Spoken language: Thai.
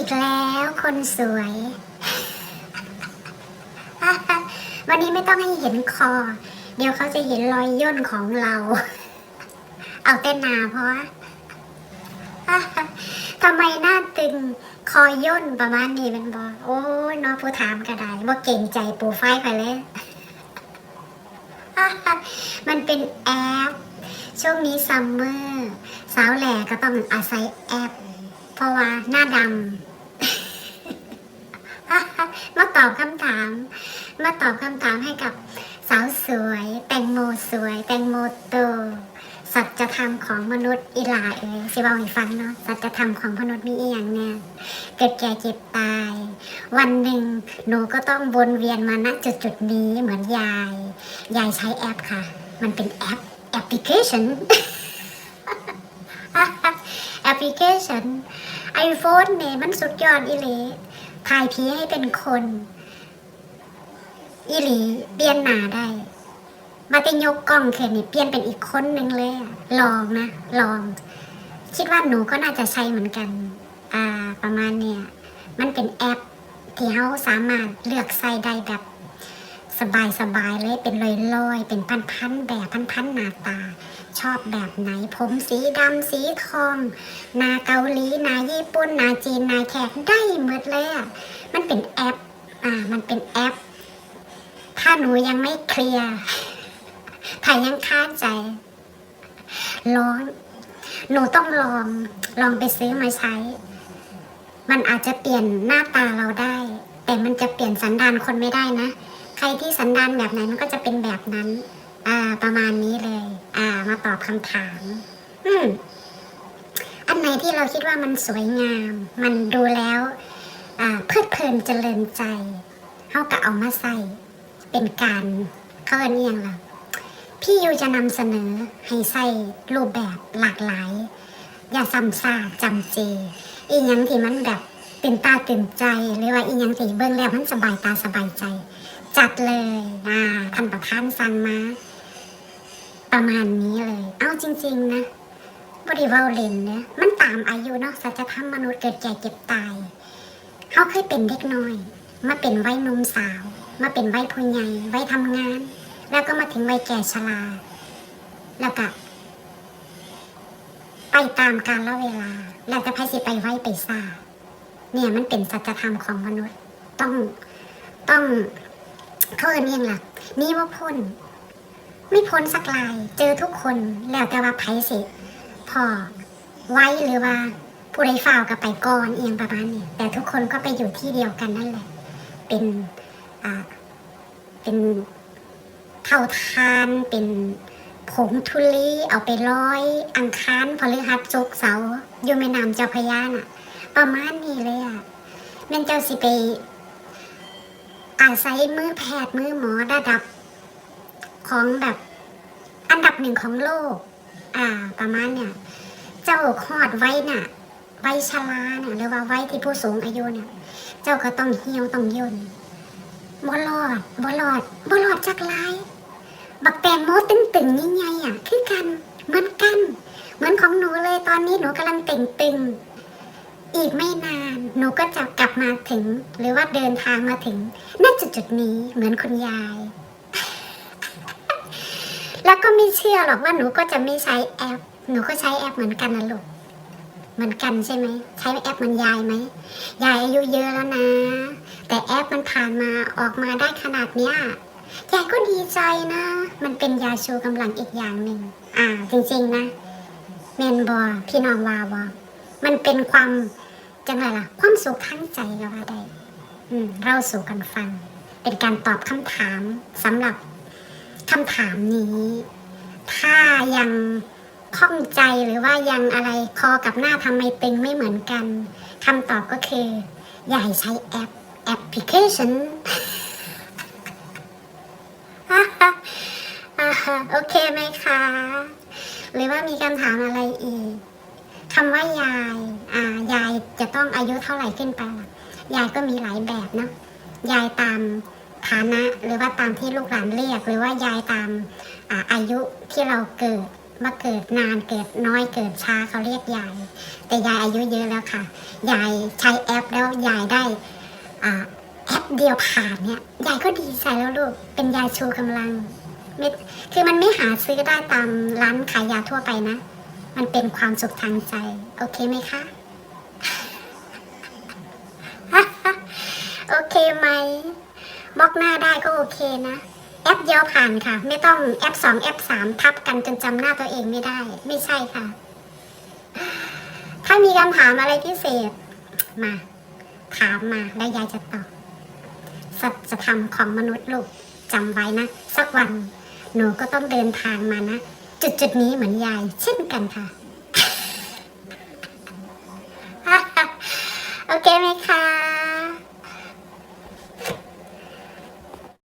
อีกแล้วคนสวย วันนี้ไม่ต้องให้เห็นคอ เดี๋ยวเขาจะเห็นรอยย่นของเรา เอาเต้นหนาเพราะทำไมหน้าตึงคอย่นประมาณนี้เป็นบอกโอ้ยน้องผู้ถามก็ได้ว่าเก่งใจปูไฟไปเลยมันเป็นแอป ช่วงนี้ซัมเมอร์ สาวแหล่ก็ต้องอาศัยแอป เพราะว่าหน้าดำ มา ตอบคำถาม มาตอบคำถามให้กับสาวสวย แตงโมสวย แตงโมโต สัจธรรมของมนุษย์อีหลาเอ๋ยสิบอกให้ฟังเนาะสัจธรรมของมนุษย์มีอีหยังเนี่ยเกิดแก่เจ็บตาย วันหนึ่งหนูก็ต้องวนเวียนมาณจุดจุดนี้เหมือนยาย ยายใช้แอปค่ะ มันเป็นแอปแอปพลิเคชันแอปพลิเคชัน iPhone เนี่ยมันสุดยอดอีหลี ถ่ายผีให้เป็นคน อีหลีเปลี่ยนหน้าได้มาติยกกล้องขึ้นนี่เปลี่ยนเป็นอีกคนหนึ่งเลยอะลองนะ ลอง คิดว่าหนูก็น่าจะใช้เหมือนกัน อ่า ประมาณเนี่ย มันเป็นแอปที่เขาสามารถเลือกใส่ได้แบบสบายๆเลยเป็นลอยๆเป็นพันๆแบบพันๆหน้าตา ชอบแบบไหน ผมสีดำสีทอง นาเกาหลีนาญี่ปุ่นนาจีนนาแขกได้หมดเลยอะมันเป็นแอป อ่า มันเป็นแอป ถ้าหนูยังไม่เคลียร์ถ้ายังคาใจลองหนูต้องลองลองไปซื้อมาใช้ มันอาจจะเปลี่ยนหน้าตาเราได้ แต่มันจะเปลี่ยนสันดานคนไม่ได้นะ ใครที่สันดานแบบไหนมันก็จะเป็นแบบนั้น อ่า ประมาณนี้เลย อ่า มาตอบคำถาม อืมอันไหนที่เราคิดว่ามันสวยงาม มันดูแล้ว อ่าเพลิดเพลินเจริญใจเขาก็เอามาใส่ เป็นการเขาเรียกอหย่างล่ะพี่ยูจะนำเสนอให้ใส่รูปแบบหลากหลาย อย่าซ้ำซากจำเจ อีหยังที่มันแบบตื่นตาตื่นใจหรือว่าอีหยังที่เบิ่งแล้วมันสบายตาสบายใจ จัดเลยอ่าท่านประธานสั่งมา ประมาณนี้เลย เอาจริง ๆ นะบริวารเล่นเนี่ยมันตามอายุเนาะสัจธรรมมนุษย์เกิดแก่เก็บตายเขาเคยเป็นเด็กน้อย มาเป็นวัยหนุ่มสาว มาเป็นวัยผู้ใหญ่วัยทำงาน แล้วก็มาถึงวัยแก่ชราแล้วก็ไปตามกาลเวลาแล้วจะพายสิไปไว้ไปซาเนี่ยมันเป็นสัจธรรมของมนุษย์ ต้องต้องเขาเอินหยังล่ะนี่ว่าพ้น ไม่พ้นสักลาย เจอทุกคนแล้วแต่ว่าไผสิพอไว้หรือว่าผู้ใดฝ่าวกับไปก่อนเอียงประมาณนี้แต่ทุกคนก็ไปอยู่ที่เดียวกันนั่นแหละ เป็นอ่าเป็นเท่าทานเป็นผงทุลีเอาไปร้อย อังคารพฤหัสศุกร์เสาร์อยู่แม่น้ำเจ้าพระยาน่ะ ประมาณนี้เลยอะแม่นเจ้าสิไปอาศัยมือแพทย์มือหมอระดับ ของแบบ อันดับหนึ่งของโลก อ่า ประมาณเนี่ย เจ้าคลอดไว้น่ะไว้ชราเนี่ยหรือว่าไว้ที่ผู้สูงอายุเนี่ย เจ้าก็ต้องเหี่ยวต้องย่นบ่รอดบ่รอดบ่รอดจากหลาย บักแตงโมตึงตึงๆใหญ่อะ คือกัน เหมือนกัน เหมือนของหนูเลยตอนนี้หนูกำลังต่งตึงอีกไม่นานหนูก็จะกลับมาถึง หรือว่าเดินทางมาถึงณจุดจุดนี้เหมือนคุณยาย แล้วก็ไม่เชื่อหรอกว่าหนูก็จะไม่ใช้แอป หนูก็ใช้แอปเหมือนกันนะลูกเหมือนกันใช่ไหม ใช้แอปเหมันยายไหมยายอายุเยอะแล้วนะ แต่แอปมันผ่านมาออกมาได้ขนาดเนี้ยยายก็ดีใจนะ มันเป็นยาชูกำลังอีกอย่างหนึ่งอ่าจริงๆนะเมนบอพี่น้องวาวอมันเป็นความจังไรล่ะ ความสุขทั้งใจก็ว่าได้ อืมเราสู่กันฟัง เป็นการตอบคำถามสำหรับ คำถามนี้ ถ้ายังข้องใจหรือว่ายังอะไรคอกับหน้าทำไมตึงไม่เหมือนกันคำตอบก็คือ อย่าให้ใช้แอปแอปพลิเคชันอ่าฮะโอเคไหมคะ หรือว่ามีคำถามอะไรอีกคำว่ายาย อ่า ยายจะต้องอายุเท่าไหร่ขึ้นไปล่ะ ยายก็มีหลายแบบเนอะยายตาม ฐานะ หรือว่าตามที่ลูกหลานเรียก หรือว่ายายตามอาอายุที่เราเกิดมาเกิดนานเกิดน้อยเกิดช้าเขาเรียกยาย แต่ยายอายุเยอะแล้วค่ะ ยายใช้แอปแล้วยายได้อแอปเดียวผ่านเนี่ยยายก็ดีใจแล้วลูกเป็นยายชูกำลังไม่คือมันไม่หาซื้อได้ตามร้านขายยาทั่วไปนะ มันเป็นความสุขทางใจ โอเคไหมคะ โอเคไหม บล็อกหน้าได้ก็โอเคนะ แอปเดียวผ่านค่ะ ไม่ต้องแอปสองแอปสามทับกันจนจำหน้าตัวเองไม่ได้ ไม่ใช่ค่ะ ถ้ามีคำถามอะไรพิเศษ มา ถามมาแล้วยายจะตอบสัจธรรมของมนุษย์ลูกจำไว้นะ สักวันหนูก็ต้องเดินทางมานะ จุดจุดนี้เหมือนยาย เช่นกันค่ะ โอเคไหมคะ